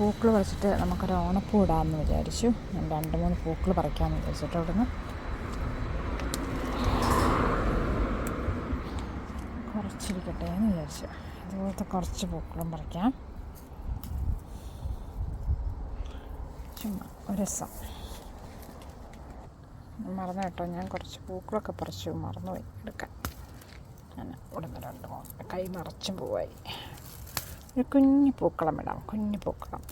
പൂക്കൾ പറിച്ചിട്ട് നമുക്കൊരു ഓണപ്പൂ ഇടാമെന്ന് വിചാരിച്ചു. ഞാൻ രണ്ട് മൂന്ന് പൂക്കൾ പറിക്കാമെന്ന് വിചാരിച്ചിട്ട് അവിടുന്ന് കുറച്ചിരിക്കട്ടെ എന്ന് വിചാരിച്ചു. ഇതുപോലത്തെ കുറച്ച് പൂക്കളും പറിക്കാം. ചുമ്മാ രസം. മറന്നു കേട്ടോ ഞാൻ കുറച്ച് പൂക്കളൊക്കെ പറിച്ചു. മറന്നുപോയി. എടുക്കാൻ ഞാൻ ഇവിടുന്ന് രണ്ട് മൂന്ന്. കൈ നിറച്ചും പൂവായി. ഒരു കുഞ്ഞു പൂക്കളം ഇടാം കുഞ്ഞു പൂക്കളം.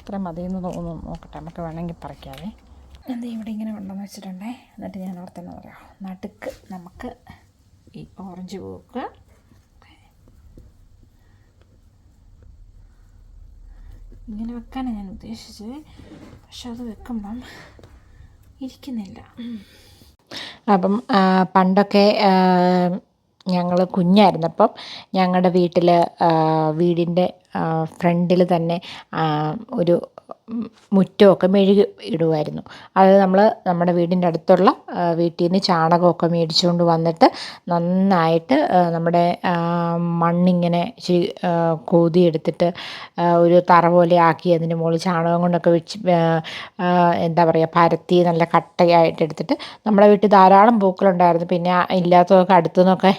ഇത്രയും മതി എന്ന് തോന്നുന്നു നോക്കട്ടെ നമുക്ക് വേണമെങ്കിൽ പറിക്കാവേ. എന്ത് ഇവിടെ ഇങ്ങനെ കൊണ്ടുവന്ന് വെച്ചിട്ടുണ്ടേ? എന്നിട്ട് ഞാൻ അവിടെ തന്നെ പറയാം. നടുക്ക് നമുക്ക് ഈ ഓറഞ്ച് പൂക്ക്. ഇങ്ങനെ വെക്കാനാണ് ഞാൻ ഉദ്ദേശിച്ചത്. പക്ഷെ അത് വെക്കുമ്പം ഇരിക്കുന്നില്ല. അപ്പം പണ്ടൊക്കെ ഞങ്ങൾ കുഞ്ഞായിരുന്നപ്പം ഞങ്ങളുടെ വീട്ടിൽ വീടിന്റെ ഫ്രണ്ടിൽ തന്നെ ഒരു മുറ്റമൊക്കെ മെഴുകി ഇടുമായിരുന്നു അത് നമ്മൾ നമ്മുടെ വീടിന്റെ അടുത്തുള്ള വീട്ടിൽ നിന്ന് ചാണകമൊക്കെ മേടിച്ചുകൊണ്ട് വന്നിട്ട് നന്നായിട്ട് നമ്മുടെ മണ്ണിങ്ങനെ ഇച്ചിരി കോതിയെടുത്തിട്ട് ഒരു തറ പോലെ ആക്കി അതിന്റെ മുകളിൽ ചാണകം കൊണ്ടൊക്കെ വെച്ച് എന്താ പറയുക പരത്തി നല്ല കട്ടയായിട്ട് എടുത്തിട്ട് നമ്മുടെ വീട്ടിൽ ധാരാളം പൂക്കളുണ്ടായിരുന്നു. പിന്നെ ഇല്ലാത്തതൊക്കെ അടുത്തു നിന്നൊക്കെ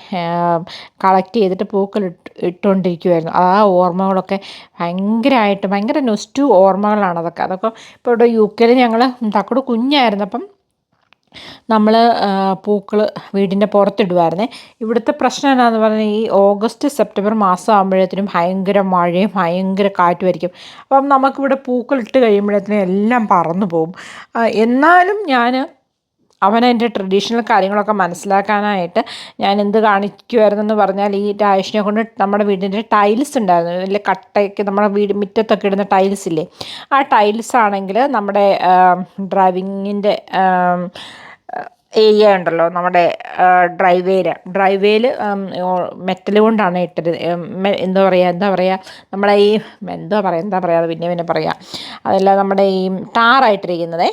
കളക്ട് ചെയ്തിട്ട് പൂക്കൾ ഇട്ട് ഇട്ടുകൊണ്ടിരിക്കുമായിരുന്നു ആ ഓർമ്മകളൊക്കെ ഭയങ്കരമായിട്ട് ഭയങ്കര നൊസ്റ്റു ഓർമ്മകളാണ് അതൊക്കെ അതൊക്കെ ഇപ്പോൾ ഇവിടെ യു കെയിൽ ഞങ്ങൾ തക്കട് കുഞ്ഞായിരുന്നപ്പം നമ്മൾ പൂക്കൾ വീടിന്റെ പുറത്തിടുമായിരുന്നേ ഇവിടുത്തെ പ്രശ്നം എന്താണെന്ന് പറഞ്ഞാൽ ഈ ഓഗസ്റ്റ് സെപ്റ്റംബർ മാസം ആകുമ്പോഴത്തേനും ഭയങ്കര മഴയും ഭയങ്കര കാറ്റുമായിരിക്കും അപ്പം നമുക്കിവിടെ പൂക്കൾ ഇട്ട് കഴിയുമ്പോഴത്തേനും എല്ലാം പറന്നു പോകും. എന്നാലും ഞാൻ അവനതിന്റെ ട്രഡീഷണൽ കാര്യങ്ങളൊക്കെ മനസ്സിലാക്കാനായിട്ട് ഞാൻ എന്ത് കാണിക്കുമായിരുന്നെന്ന് പറഞ്ഞാൽ ഈ രാജേഷിനെ കൊണ്ട് നമ്മുടെ വീടിന്റെ ടൈൽസ് ഉണ്ടായിരുന്നു. വലിയ കട്ടയ്ക്ക് നമ്മുടെ വീട് മുറ്റത്തൊക്കെ ഇടുന്ന ടൈൽസ് ഇല്ലേ? ആ ടൈൽസ് ആണെങ്കിൽ നമ്മുടെ ഡ്രൈവിങ്ങിന്റെ ഏരിയ ഉണ്ടല്ലോ നമ്മുടെ ഡ്രൈവേൽ ഡ്രൈവേയിൽ മെറ്റൽ കൊണ്ടാണ് ഇട്ടത്. എന്താ പറയുക എന്താ പറയുക നമ്മളെ ഈ എന്താ പറയുക എന്താ പറയുക പിന്നെ പിന്നെ പറയാം. അതല്ല നമ്മുടെ ഈ ടാറായിട്ടിരിക്കുന്നത്.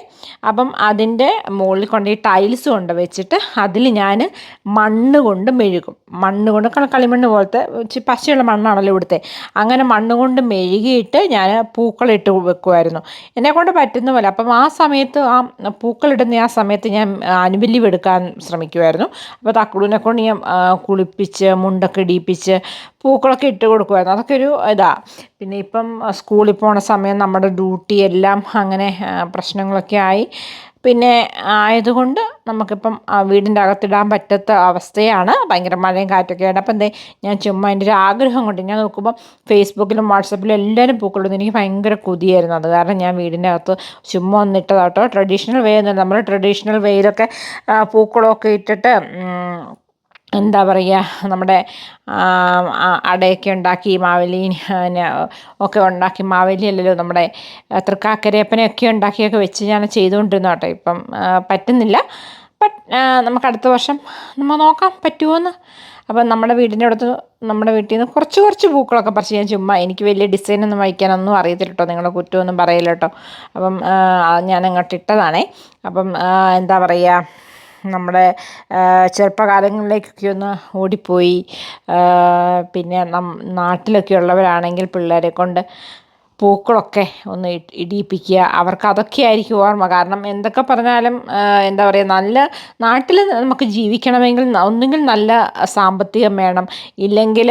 അപ്പം അതിന്റെ മുകളിൽ കൊണ്ട് ഈ ടൈൽസ് കൊണ്ട് വെച്ചിട്ട് അതിൽ ഞാൻ മണ്ണ് കൊണ്ട് മെഴുകും. മണ്ണ് കൊണ്ട് കള- കളിമണ്ണ് പോലത്തെ പശയുള്ള മണ്ണാണല്ലോ ഇവിടുത്തെ. അങ്ങനെ മണ്ണ് കൊണ്ട് മെഴുകിയിട്ട് ഞാൻ പൂക്കളിട്ട് വെക്കുമായിരുന്നു എന്നെ കൊണ്ട് പറ്റുന്ന പോലെ. അപ്പം ആ സമയത്ത് ആ പൂക്കളിടുന്ന ആ സമയത്ത് ഞാൻ അനുബലിവ് എടുക്കാൻ ശ്രമിക്കുമായിരുന്നു അപ്പോൾ തക്കുളിനെ കൊണ്ട് ഞാൻ കുളിപ്പിച്ച് മുണ്ടൊക്കെ ഇടിയിപ്പിച്ച് പൂക്കളൊക്കെ ഇട്ട് കൊടുക്കുമായിരുന്നു അതൊക്കെ ഒരു ഇതാ. പിന്നെ ഇപ്പം സ്കൂളിൽ പോണ സമയം നമ്മുടെ ഡ്യൂട്ടി എല്ലാം അങ്ങനെ പ്രശ്നങ്ങളൊക്കെ ആയി. പിന്നെ ആയതുകൊണ്ട് നമുക്കിപ്പം വീടിന്റെ അകത്തിടാൻ പറ്റാത്ത അവസ്ഥയാണ്. ഭയങ്കര മഴയും കാറ്റൊക്കെ ആണ് അപ്പം എന്തേ ഞാൻ ചുമ്മാ എന്റെ ഒരു ആഗ്രഹം കൊണ്ട് ഞാൻ നോക്കുമ്പോൾ ഫേസ്ബുക്കിലും വാട്സപ്പിലും എല്ലാവരും പൂക്കളിടുന്നു. എനിക്ക് ഭയങ്കര കൊതിയായിരുന്നു അത്. കാരണം ഞാൻ വീടിന്റെ അകത്ത് ചുമ്മാ ഒന്നിട്ടതാട്ടോ ട്രഡീഷണൽ വേ നമ്മൾ ട്രഡീഷണൽ വേയിലൊക്കെ പൂക്കളമൊക്കെ ഇട്ടിട്ട് എന്താ പറയുക നമ്മുടെ അടയൊക്കെ ഉണ്ടാക്കി മാവേലി ഒക്കെ ഉണ്ടാക്കി മാവേലി അല്ലല്ലോ നമ്മുടെ തൃക്കാക്കരയപ്പനെയൊക്കെ ഉണ്ടാക്കിയൊക്കെ വെച്ച് ഞാൻ ചെയ്തുകൊണ്ടിരുന്നു കേട്ടോ. ഇപ്പം പറ്റുന്നില്ല. ബട്ട് നമുക്ക് അടുത്ത വർഷം നമ്മൾ നോക്കാം പറ്റുമോയെന്ന് അപ്പം നമ്മുടെ വീടിന്റെ അടുത്ത് നമ്മുടെ വീട്ടിൽ നിന്ന് കുറച്ച് കുറച്ച് പൂക്കളൊക്കെ പറിച്ച് ഞാൻ ചുമ്മാ എനിക്ക് വലിയ ഡിസൈനൊന്നും വയ്ക്കാനൊന്നും അറിയത്തില്ല കേട്ടോ നിങ്ങളുടെ കുറ്റമൊന്നും പറയില്ല കേട്ടോ. അപ്പം ഞാൻ അങ്ങോട്ട് ഇട്ടതാണേ. അപ്പം എന്താ പറയുക നമ്മുടെ ചെറുപ്പകാലങ്ങളിലേക്കൊക്കെ ഒന്ന് ഓടിപ്പോയി. പിന്നെ നാട്ടിലൊക്കെ ഉള്ളവരാണെങ്കിൽ പിള്ളേരെ കൊണ്ട് പൂക്കളൊക്കെ ഒന്ന് ഇടിയിപ്പിക്കുക. അവർക്ക് അതൊക്കെ ആയിരിക്കും ഓർമ്മ. കാരണം എന്തൊക്കെ പറഞ്ഞാലും എന്താ പറയുക നല്ല നാട്ടിൽ നമുക്ക് ജീവിക്കണമെങ്കിൽ ഒന്നുകിൽ നല്ല സാമ്പത്തികം വേണം. ഇല്ലെങ്കിൽ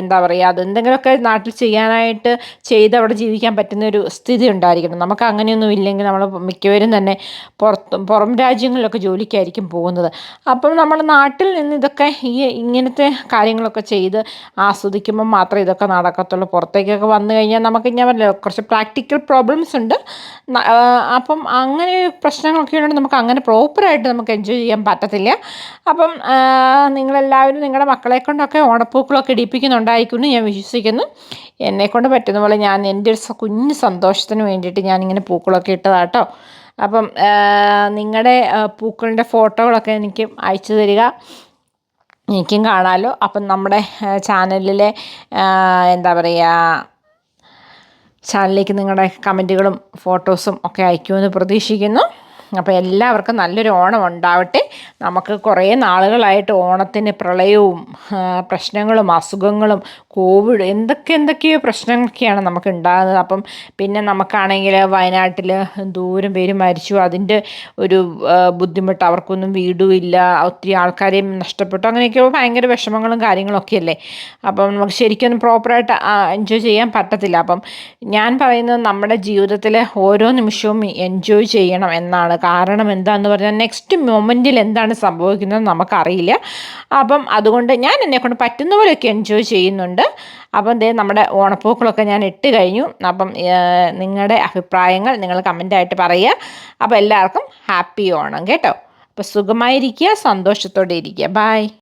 എന്താ പറയുക അതെന്തെങ്കിലുമൊക്കെ നാട്ടിൽ ചെയ്യാനായിട്ട് ചെയ്ത് അവിടെ ജീവിക്കാൻ പറ്റുന്ന ഒരു സ്ഥിതി ഉണ്ടായിരിക്കണം. നമുക്ക് അങ്ങനെയൊന്നും ഇല്ലെങ്കിൽ നമ്മൾ മിക്കവരും തന്നെ പുറത്ത് പുറം രാജ്യങ്ങളിലൊക്കെ ജോലിക്കായിരിക്കും പോകുന്നത്. അപ്പം നമ്മൾ നാട്ടിൽ നിന്ന് ഇതൊക്കെ ഈ ഇങ്ങനത്തെ കാര്യങ്ങളൊക്കെ ചെയ്ത് ആസ്വദിക്കുമ്പോൾ മാത്രമേ ഇതൊക്കെ നടക്കത്തുള്ളൂ. പുറത്തേക്കൊക്കെ വന്നു കഴിഞ്ഞാൽ നമുക്ക് ഞാൻ കുറച്ച് പ്രാക്ടിക്കൽ പ്രോബ്ലംസ് ഉണ്ട്. അപ്പം അങ്ങനെ പ്രശ്നങ്ങളൊക്കെ ഉണ്ടെങ്കിൽ നമുക്ക് അങ്ങനെ പ്രോപ്പറായിട്ട് നമുക്ക് എൻജോയ് ചെയ്യാൻ പറ്റത്തില്ല. അപ്പം നിങ്ങളെല്ലാവരും നിങ്ങളുടെ മക്കളെ കൊണ്ടൊക്കെ ഓണപ്പൂക്കളൊക്കെ ഇടിപ്പിക്കുന്നുണ്ടായിരിക്കും എന്ന് ഞാൻ വിശ്വസിക്കുന്നു. എന്നെക്കൊണ്ട് പറ്റുന്ന പോലെ ഞാൻ എന്റെ ഒരു കുഞ്ഞു കുഞ്ഞ് സന്തോഷത്തിന് വേണ്ടിയിട്ട് ഞാനിങ്ങനെ പൂക്കളൊക്കെ ഇട്ടതാട്ടോ. അപ്പം നിങ്ങളുടെ പൂക്കളിന്റെ ഫോട്ടോകളൊക്കെ എനിക്ക് അയച്ചു തരിക. എനിക്കും കാണാമല്ലോ അപ്പം നമ്മുടെ ചാനലിലെ എന്താ പറയുക ചാനലിലേക്ക് നിങ്ങളുടെ കമന്റുകളും ഫോട്ടോസും ഒക്കെ അയക്കുമെന്ന് പ്രതീക്ഷിക്കുന്നു. അപ്പോൾ എല്ലാവർക്കും നല്ലൊരു ഓണം ഉണ്ടാവട്ടെ. നമുക്ക് കുറേ നാളുകളായിട്ട് ഓണത്തിന് പ്രളയവും പ്രശ്നങ്ങളും അസുഖങ്ങളും കോവിഡ് എന്തൊക്കെ എന്തൊക്കെയോ പ്രശ്നങ്ങളൊക്കെയാണ് നമുക്ക് ഉണ്ടാകുന്നത്. അപ്പം പിന്നെ നമുക്കാണെങ്കിൽ വയനാട്ടിൽ ദൂരം പേര് മരിച്ചു. അതിന്റെ ഒരു ബുദ്ധിമുട്ട് അവർക്കൊന്നും വീടുമില്ല ഒത്തിരി ആൾക്കാരെയും നഷ്ടപ്പെട്ടു. അങ്ങനെയൊക്കെ ഭയങ്കര വിഷമങ്ങളും കാര്യങ്ങളൊക്കെ അല്ലേ? അപ്പം നമുക്ക് ശരിക്കും പ്രോപ്പറായിട്ട് എൻജോയ് ചെയ്യാൻ പറ്റത്തില്ല. അപ്പം ഞാൻ പറയുന്നത് നമ്മുടെ ജീവിതത്തിലെ ഓരോ നിമിഷവും എൻജോയ് ചെയ്യണം എന്നാണ്. കാരണം എന്താണെന്ന് പറഞ്ഞാൽ നെക്സ്റ്റ് മൊമെന്റിൽ എന്താണ് സംഭവിക്കുന്നത് നമുക്കറിയില്ല. അപ്പം അതുകൊണ്ട് ഞാൻ എന്നെക്കൊണ്ട് പറ്റുന്ന പോലെയൊക്കെ എൻജോയ് ചെയ്യുന്നുണ്ട് അപ്പം ദേ നമ്മുടെ ഓണപ്പൂക്കളൊക്കെ ഞാൻ ഇട്ട് കഴിഞ്ഞു. അപ്പം നിങ്ങളുടെ അഭിപ്രായങ്ങൾ നിങ്ങൾ കമന്റായിട്ട് പറയുക. അപ്പോൾ എല്ലാവർക്കും ഹാപ്പി ഓണം കേട്ടോ. അപ്പോൾ സുഖമായിരിക്കുക സന്തോഷത്തോടെ ഇരിക്കുക. ബായ്